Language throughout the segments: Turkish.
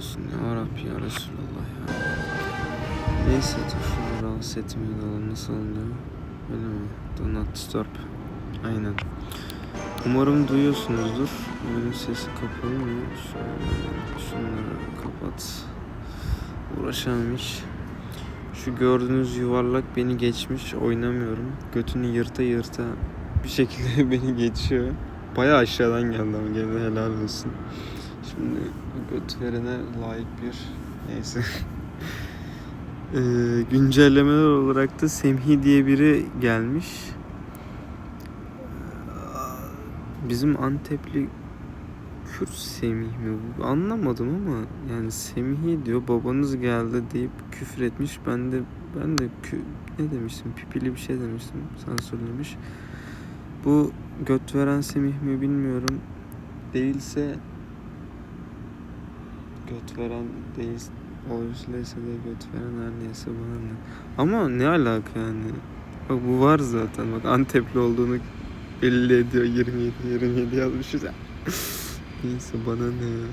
olsun ya Rabbi ya Resulallah ya. Neyse dur şunu rahatsız etmeyin oğlum nasıl oluyor? Öyle mi? Do not disturb. Aynen. Umarım duyuyorsunuzdur. Oyunun sesi kapalı mı? Şunları kapat. Uğraşamam hiç. Şu gördüğünüz yuvarlak beni geçmiş. Oynamıyorum. Götünü yırta yırta bir şekilde beni geçiyor. Bayağı aşağıdan geldi ama gene helal olsun. Şimdi göt verene layık bir neyse. Ee, güncellemeler olarak da Semhi diye biri gelmiş. Bizim Antepli Kürt Semih mi? Anlamadım ama yani Semih diyor babanız geldi deyip küfür etmiş. Ben de ben de kü, ne demiştim? Pipili bir şey demiştim. Sansürlemiş. Bu göt veren Semih mi bilmiyorum. Değilse göt veren değil olursa de göt veren her neyse bana ne. Ama ne alaka yani? Bak bu var zaten. Bak Antepli olduğunu belli ediyor. 27 27 yazmışız ya. Neyse bana ne ya.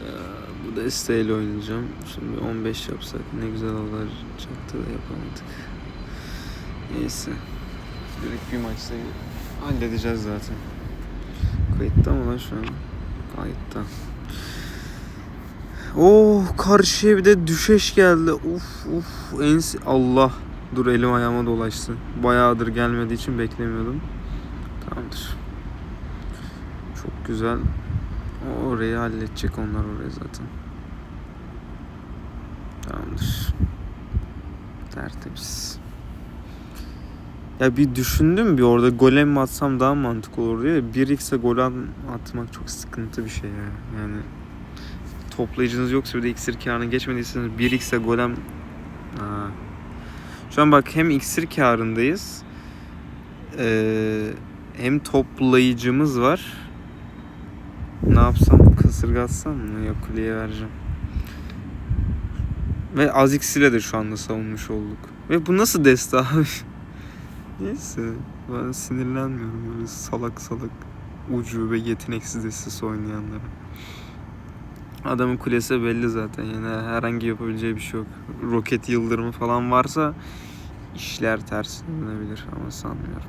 Ee, Bu desteğiyle oynayacağım. Şimdi 15 yapsak ne güzel olacaktı da yapamadık. Neyse. Direkt bir maçta halledeceğiz zaten. Kayıtta mı lan şu an? Kayıtta. Oh karşıya bir de düşeş geldi. Uf uf en Allah. Dur elim ayağıma dolaştı. Bayağıdır gelmediği için beklemiyordum. Tamamdır. Çok güzel. Orayı halledecek onlar orayı zaten. Tamamdır. Tertemiz. Ya bir düşündüm bir orada golem mi atsam daha mantıklı olur diye. 1x'e gol atmak çok sıkıntı bir şey ya. Yani toplayıcınız yoksa bir de iksir karını geçmediyseniz 1x'e golem ha. Şu an bak hem iksir karındayız. Ee, hem toplayıcımız var. Ne yapsam? Kasırgatsam mı? Yok kuleye vereceğim. Ve az iksirle de şu anda savunmuş olduk. Ve bu nasıl deste abi? Neyse. Ben sinirlenmiyorum böyle salak salak ucu ve yeteneksiz destesi oynayanlara. Adamın kulesi belli zaten. Yani herhangi yapabileceği bir şey yok. Roket yıldırımı falan varsa işler tersine dönebilir ama sanmıyorum.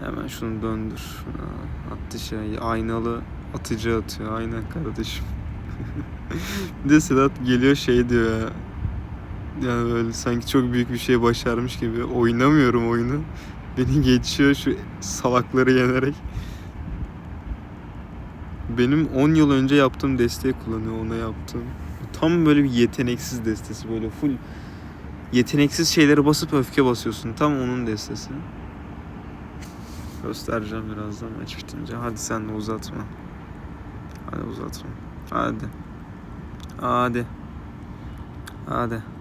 Hemen şunu döndür. Attı şey. Aynalı atıcı atıyor. Aynen kardeşim. bir de Sedat geliyor şey diyor ya. Yani böyle sanki çok büyük bir şey başarmış gibi. Oynamıyorum oyunu. Beni geçiyor şu salakları yenerek. Benim 10 yıl önce yaptığım desteği kullanıyor ona yaptığım. Tam böyle bir yeteneksiz destesi böyle full yeteneksiz şeyleri basıp öfke basıyorsun. Tam onun destesi. Göstereceğim birazdan maç bitince. Hadi sen de uzatma. Hadi uzatma. Hadi. Hadi. Hadi.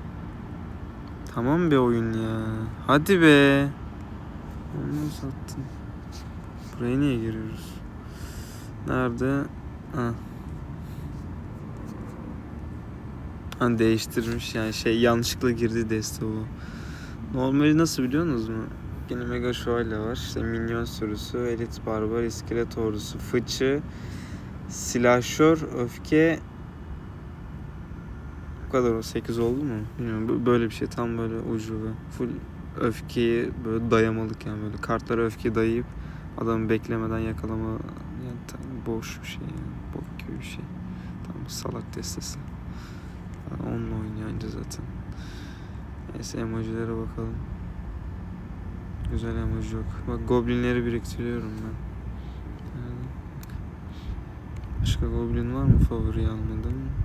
Tamam be oyun ya. Hadi be. Onu uzattın. Buraya niye giriyoruz? Nerede? Ha. Ha değiştirmiş yani şey yanlışlıkla girdi deste bu. Normali nasıl biliyorsunuz mu? Yine Mega Şövalye var. İşte Minyon sürüsü, Elit Barbar, İskelet Ordusu, Fıçı, Silahşör, Öfke kadar o 8 oldu mu? Bilmiyorum. Böyle bir şey tam böyle ucube. Full öfkeyi böyle dayamalık yani böyle kartlara öfke dayayıp adamı beklemeden yakalama yani tam boş bir şey yani. Bok gibi bir şey. Tam salak destesi. Yani onunla oynuyor anca zaten. Neyse emojilere bakalım. Güzel emoji yok. Bak goblinleri biriktiriyorum ben. Başka goblin var mı favori almadığım?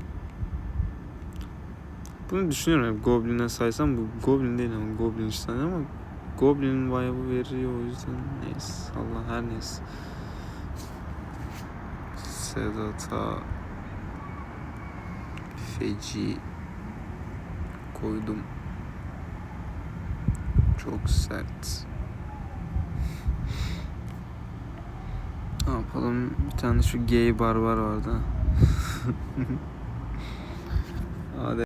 Bunu düşünüyorum hep Goblin'e saysam bu Goblin değil ama Goblin işte ama Goblin'in vibe'ı veriyor o yüzden neyse Allah her neyse. Sedat'a feci koydum. Çok sert. Ne yapalım? Bir tane şu gay barbar vardı. Hadi.